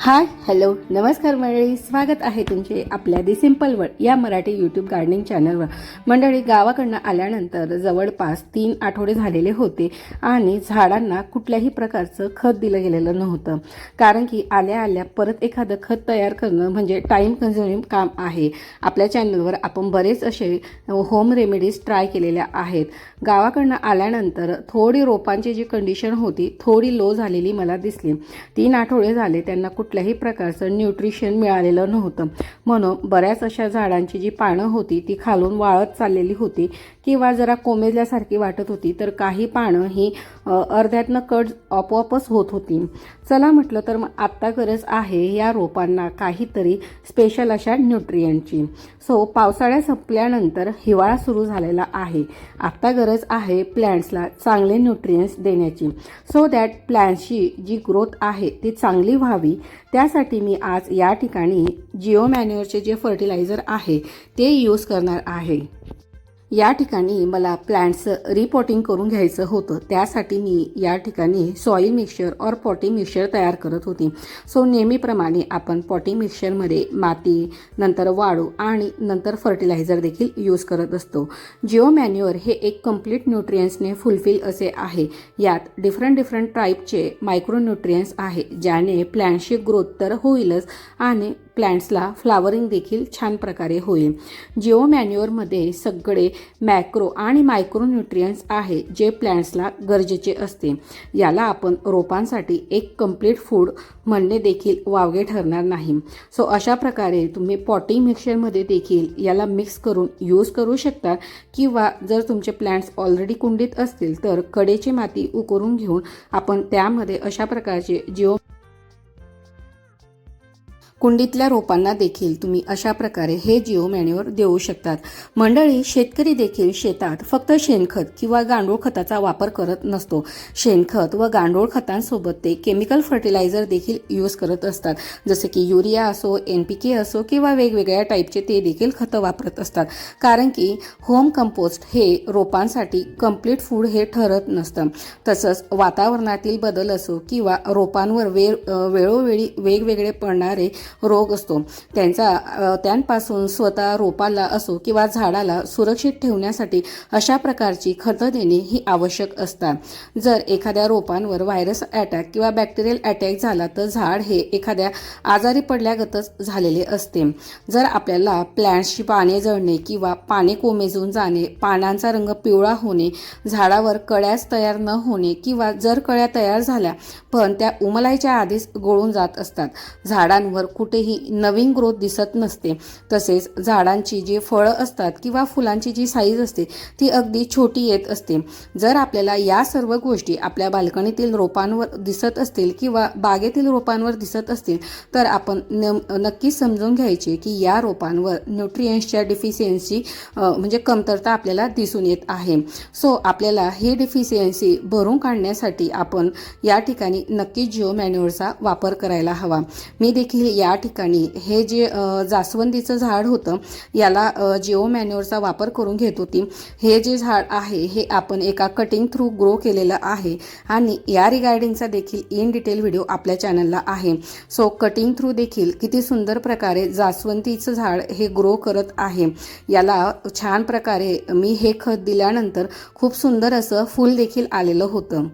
Hi hello नमस्कार मंडळी. स्वागत आहे तुमचे आपल्या दि सिम्पलवर या मराठी यूट्यूब गार्डनिंग चॅनलवर. मंडळी गावाकडनं आल्यानंतर जवळपास तीन आठवडे झालेले होते आणि झाडांना कुठल्याही प्रकारचं खत दिलं गेलेलं नव्हतं. कारण की आल्या आल्या परत एखादं खत तयार करणं म्हणजे टाईम कन्झ्युमिंग काम आहे. आपल्या चॅनलवर आपण बरेच असे होम रेमेडीज ट्राय केलेल्या आहेत. गावाकडनं आल्यानंतर थोडी रोपांची जी कंडिशन होती थोडी लो झालेली मला दिसली. तीन आठवडे झाले त्यांना कुठल्याही प्रकारचं न्यूट्रिशन मिळालेलं नव्हतं. म्हणून बऱ्याच अशा झाडांची जी पानं होती ती खालून वाळत चाललेली होती किंवा जरा कोमेजल्यासारखी वाटत होती तर काही पानं ही अर्ध्यातनं कट आपोआपच होत होती. चला म्हटलं तर मग आत्ता गरज आहे या रोपांना काहीतरी स्पेशल अशा न्यूट्रियंटची सो पावसाळ्या संपल्यानंतर हिवाळा सुरू झालेला आहे. आत्ता गरज आहे प्लॅन्ट्सला चांगले न्यूट्रियन्स देण्याची. सो दॅट प्लॅन्ट्सची जी ग्रोथ आहे ती चांगली व्हावी. त्यासाठी मी आज या ठिकाणी जिओ मॅन्युअरचे जे फर्टिलायझर आहे ते यूज करणार आहे. या ठिकाणी मला प्लॅन्ट्सचं रिपॉटिंग करून घ्यायचं होतं. त्यासाठी मी या ठिकाणी सॉईल मिक्सचर और पॉटिंग मिक्सचर तयार करत होती. सो नेहमीप्रमाणे आपण पॉटिंग मिक्सचरमध्ये माती नंतर वाळू आणि नंतर फर्टिलायझर देखील यूज करत असतो. जिओ मॅन्युअर हे एक कंप्लीट न्यूट्रियन्सने फुलफिल असे आहे. यात डिफरंट डिफरंट टाईपचे मायक्रो न्यूट्रियन्स आहे ज्याने प्लॅन्टची ग्रोथ तर होईलच आणि प्लॅन्ट्सला फ्लावरिंग देखील छान प्रकारे होईल. जिओ मॅन्युअरमध्ये सगळे मॅक्रो आणि मायक्रो न्यूट्रियन्स आहे जे प्लॅन्ट्सला गरजेचे असते. याला आपण रोपांसाठी एक कंप्लीट फूड म्हणणे देखील वावगे ठरणार नाही. सो अशा प्रकारे तुम्ही पॉटिंग मिक्सरमध्ये देखील याला मिक्स करून यूज करू शकता किंवा जर तुमचे प्लॅन्ट्स ऑलरेडी कुंडीत असतील तर कडेची माती उकरून घेऊन आपण त्यामध्ये अशा प्रकारचे जिओ कुंडीतल्या रोपांना देखील तुम्ही अशा प्रकारे हे जिओ मॅन्युअर देऊ शकतात. मंडळी शेतकरी देखील शेतात फक्त शेणखत किंवा गांडूळ खताचा वापर करत नसतो. शेणखत व गांडूळ खतांसोबत ते केमिकल फर्टिलायझर देखील यूज करत असतात. जसे की युरिया असो एन पी के असो किंवा वेगवेगळ्या टाईपचे ते देखील खतं वापरत असतात. कारण की होम कंपोस्ट हे रोपांसाठी कंप्लीट फूड हे ठरत नसतं. तसंच वातावरणातील बदल असो किंवा रोपांवर वेळ वेळोवेळी वेगवेगळे पडणारे रोग असतो. त्यांचा त्यांपासून स्वतः रोपाला असो किंवा झाडाला सुरक्षित ठेवण्यासाठी अशा प्रकारची खतं देणे ही आवश्यक असतात. जर एखाद्या रोपांवर व्हायरस अटॅक किंवा बॅक्टेरियल अटॅक झाला तर झाड हे एखाद्या आजारी पडल्यागतच झालेले असते. जर आपल्याला प्लॅन्टची पाने जळणे किंवा पाने कोमेजून जाणे पानांचा रंग पिवळा होणे झाडावर कळ्याच तयार न होणे किंवा जर कळ्या तयार झाल्या पण त्या उमलायच्या आधीच गळून जात असतात. झाडांवर कुठेही नवीन ग्रोथ दिसत नसते. तसेच झाडांची जी फळं असतात किंवा फुलांची जी साईज असते ती अगदी छोटी येत असते. जर आपल्याला या सर्व गोष्टी आपल्या बाल्कनीतील रोपांवर दिसत असतील किंवा बागेतील रोपांवर दिसत असतील तर आपण न नक्कीच समजून घ्यायचे की या रोपांवर न्यूट्रियन्सच्या डिफिशियन्सी म्हणजे कमतरता आपल्याला दिसून येत आहे. सो आपल्याला ही डिफिशियन्सी भरून काढण्यासाठी आपण या ठिकाणी नक्की जिओ मॅन्युअरचा वापर करायला हवा. मी देखील या या ठिकाणी हे जे जास्वंदीचं झाड होतं याला जिओ मॅन्युअरचा वापर करून घेत होती. हे जे झाड आहे हे आपण एका कटिंग थ्रू ग्रो केलेलं आहे आणि या रिगार्डिंगचा देखील इन डिटेल व्हिडिओ आपल्या चॅनलला आहे. सो कटिंग थ्रू देखील किती सुंदर प्रकारे जास्वंदीचं झाड हे ग्रो करत आहे. याला छान प्रकारे मी हे खत दिल्यानंतर खूप सुंदर असं फूल देखील आलेलं होतं.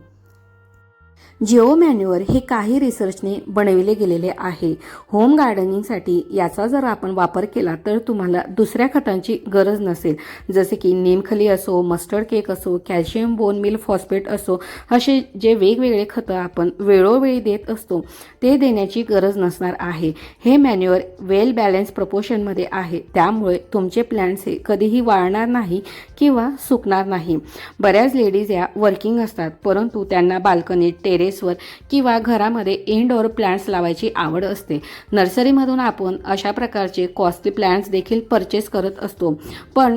जिओ मॅन्युअर हे काही रिसर्चने बनविले गेलेले आहे. होम गार्डनिंगसाठी याचा जर आपण वापर केला तर तुम्हाला दुसऱ्या खतांची गरज नसेल. जसे की नेमखली असो मस्टर्ड केक असो कॅल्शियम बोन मिल फॉस्फेट असो असे जे वेगवेगळे खतं आपण वेळोवेळी देत असतो ते देण्याची गरज नसणार आहे. हे मॅन्युअर वेल बॅलन्स प्रपोशनमध्ये आहे. त्यामुळे तुमचे प्लॅन्ट्स हे कधीही वाळणार नाही किंवा सुकणार नाही. बऱ्याच लेडीज या वर्किंग असतात परंतु त्यांना बाल्कनीत टेरेसवर किंवा घरामध्ये इनडोअर प्लांट्स लावायची आवड असते. नर्सरीमधून आपण अशा प्रकारचे कॉस्टली प्लांट्स देखील परचेस करत असतो. पण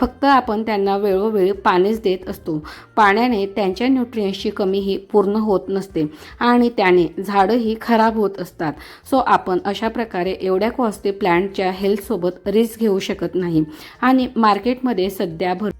फक्त आपण त्यांना वेळोवेळी पाणीच देत असतो. पाण्याने त्यांच्या न्यूट्रियन्सची कमी ही पूर्ण होत नसते आणि त्याने झाडंही खराब होत असतात. सो आपण अशा प्रकारे एवढ्या कॉस्टली प्लांटच्या हेल्थसोबत रिस्क घेऊ शकत नाही. आणि मार्केटमध्ये सध्या भर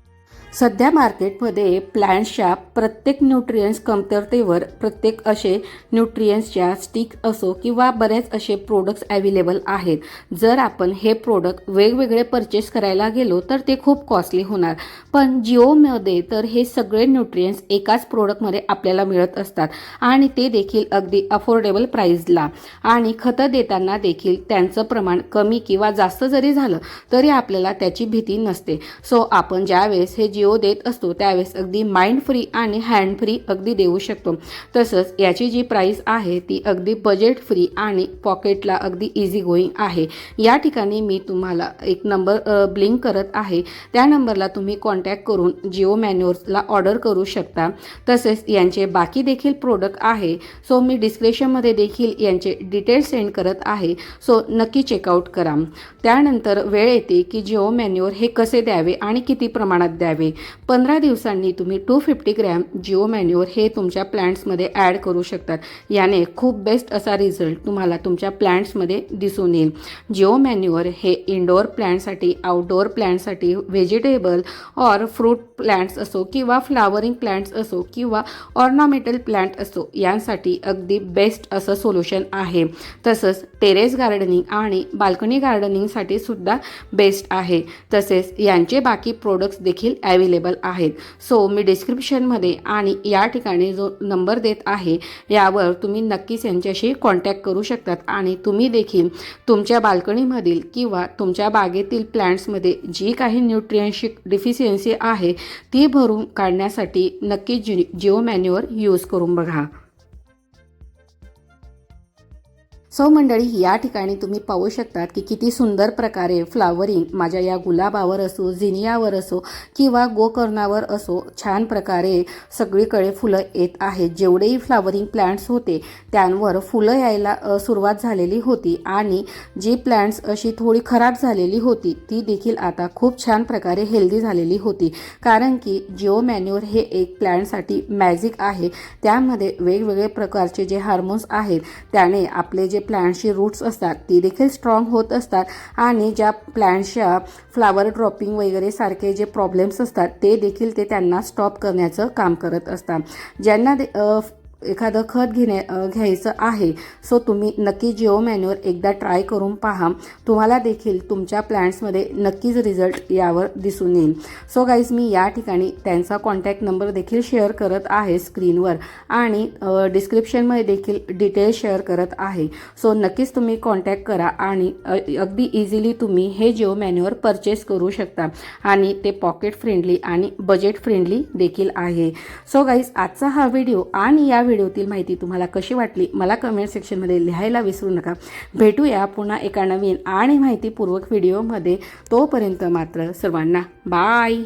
सध्या मार्केटमध्ये प्लॅन्ट्सच्या प्रत्येक न्यूट्रियन्स कमतरतेवर प्रत्येक असे न्यूट्रियन्सच्या स्टिक असो किंवा बरेच असे प्रोडक्ट्स अवेलेबल आहेत. जर आपण हे प्रोडक्ट वेगवेगळे परचेस करायला गेलो तर ते खूप कॉस्टली होणार. पण जिओमध्ये तर हे सगळे न्यूट्रियन्स एकाच प्रोडक्टमध्ये आपल्याला मिळत असतात आणि ते देखील अगदी अफोर्डेबल प्राईजला आणि खतं देताना देखील त्यांचं प्रमाण कमी किंवा जास्त जरी झालं तरी आपल्याला त्याची भीती नसते. सो आपण ज्यावेळेस हे जिओ देत असतो त्यावेळेस अगदी माइंड फ्री आणि हँड फ्री अगदी देऊ शकतो. तसंच याची जी प्राईस आहे ती अगदी बजेट फ्री आणि पॉकेटला अगदी इझी गोईंग आहे. या ठिकाणी मी तुम्हाला एक नंबर ब्लिंक करत आहे. त्या नंबरला तुम्ही कॉन्टॅक्ट करून जिओ मॅन्युअर्सला ऑर्डर करू शकता. तसेच यांचे बाकी देखील प्रोडक्ट आहे. सो मी डिस्क्रिप्शनमध्ये देखील यांचे डिटेल्स सेंड करत आहे. सो नक्की चेकआउट करा. त्यानंतर वेळ येते की जिओ मॅन्युअर हे कसे द्यावे आणि किती प्रमाणात द्यावे. पंधरा दिवसांनी तुम्ही two fifty gram geo manure हे तुमच्या प्लॅन्ट्समध्ये ॲड करू शकतात. याने खूप बेस्ट असा रिझल्ट तुम्हाला तुमच्या प्लॅन्ट्समध्ये दिसून येईल. जिओ मॅन्युअर हे इंडोअर प्लॅन्टसाठी आउटडोअर प्लॅन्टसाठी व्हेजिटेबल ऑर फ्रूट प्लॅन्ट्स असो किंवा फ्लावरिंग प्लॅन्ट्स असो किंवा ऑर्नामेंटल प्लॅन्ट असो यांसाठी अगदी बेस्ट असं सोल्युशन आहे. तसंच टेरेस गार्डनिंग आणि बाल्कनी गार्डनिंगसाठी सुद्धा बेस्ट आहे. तसेच यांचे बाकी प्रोडक्ट्स देखील अवेलेबल आहेत. सो मी डिस्क्रिप्शनमध्ये आणि या ठिकाणी जो नंबर देत आहे यावर तुम्ही नक्कीच यांच्याशी कॉन्टॅक्ट करू शकतात. आणि तुम्ही देखील तुमच्या बाल्कनीमधील किंवा तुमच्या बागेतील प्लॅन्ट्समध्ये जी काही न्यूट्रियन्सची डिफिशियन्सी आहे ती भरून काढण्यासाठी नक्की जि जिओ मॅन्युअर यूज करून बघा. सौ मंडळी या ठिकाणी तुम्ही पाहू शकतात की किती सुंदर प्रकारे फ्लावरिंग माझ्या या गुलाबावर असो झिनियावर असो किंवा गोकर्णावर असो छान प्रकारे सगळीकडे फुलं येत आहेत. जेवढेही फ्लावरिंग प्लॅन्ट्स होते त्यांवर फुलं यायला सुरुवात झालेली होती आणि जी प्लॅन्ट्स अशी थोडी खराब झालेली होती ती देखील आता खूप छान प्रकारे हेल्दी झालेली होती. कारण की जिओ मॅन्युअर हे एक प्लॅन्टसाठी मॅजिक आहे. त्यामध्ये वेगवेगळे प्रकारचे जे हार्मोन्स आहेत त्याने आपले जे प्लॅन्टची रूट्स असतात ती देखील स्ट्रॉंग होत असतात आणि ज्या प्लॅन्टच्या फ्लावर ड्रॉपिंग वगैरे सारखे जे प्रॉब्लेम्स असतात ते देखील ते त्यांना स्टॉप करण्याचं काम करत असतात. ज्यांना दे- एखादं खत घेणे घ्यायचं आहे. सो तुम्ही नक्की जिओ मॅन्युअर एकदा ट्राय करून पहा. तुम्हाला देखील तुमच्या प्लॅन्ट्समध्ये नक्कीच रिझल्ट यावर दिसून येईल. सो गाईज मी या ठिकाणी त्यांचा कॉन्टॅक्ट नंबर देखील शेअर करत आहे स्क्रीनवर आणि डिस्क्रिप्शनमध्ये देखील डिटेल्स शेअर करत आहे. सो नक्कीच तुम्ही कॉन्टॅक्ट करा आणि अगदी इझिली तुम्ही हे जिओ मॅन्युअर परचेस करू शकता. आणि ते पॉकेट फ्रेंडली आणि बजेट फ्रेंडली देखील आहे. सो गाईज आजचा हा व्हिडिओ आणि या व्हिडिओ व्हिडिओतील माहिती तुम्हाला कशी वाटली मला कमेंट सेक्शनमध्ये लिहायला विसरू नका. भेटूया पुन्हा एका नवीन आणि माहितीपूर्वक व्हिडिओमध्ये तोपर्यंत मात्र सर्वांना बाय